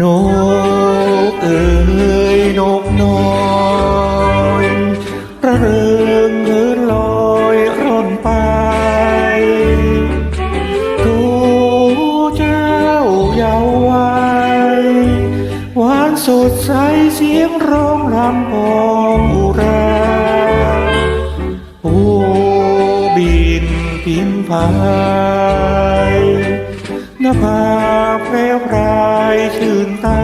นกเอ๋ยนกน้อยระเริงเหินลอยร่อนไปทูเจ้าเยาว์วัยหวานสดใสเสียงร้องรำพองอุราโอ้บินพิมพายนภาแพรวพรายชื่น ตา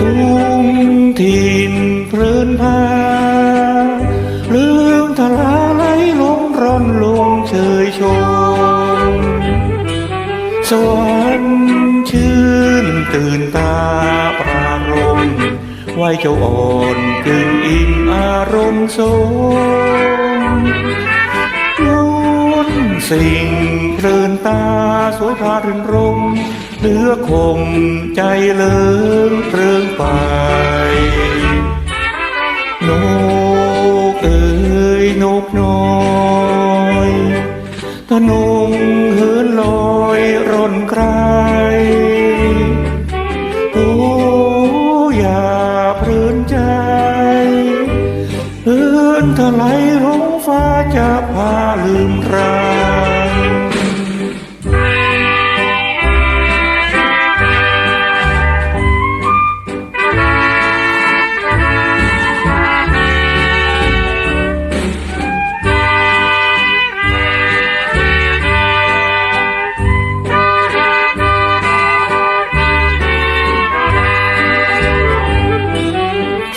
ทุ่งทินเพลินพาลืมทลาไหลลงร่อนลงเชยชมสวรรค์ชื่นตื่นตาปรารมไหวเจ้าอ่อนกึ่งอิ่มอารมณ์สม สิ่งเรินตาสวยพารื่นรมเหลือคงใจเลิงเพลิงไปนกเอ๋ยนกน้อยตะนก นถลายลงฟ้าจะพาลืมราง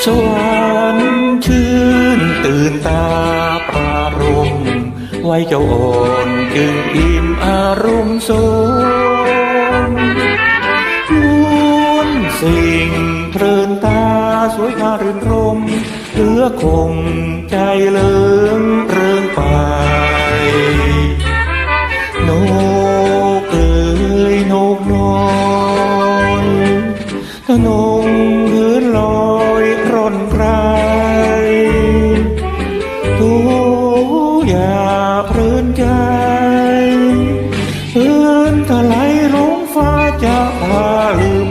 สวรรค์ชื่น ตื่นตาปรารมไว้เจ้าอ่อนจึงอิ่มอารมณ์สมล้วนสิ่งเพลินตาสวยพารื่นรมเหลือคงใจเลิงเริงไปนกเอ๋ยนกน้อยนงเหินลอ นก็ไหลลงฟ้าจะพาเรือ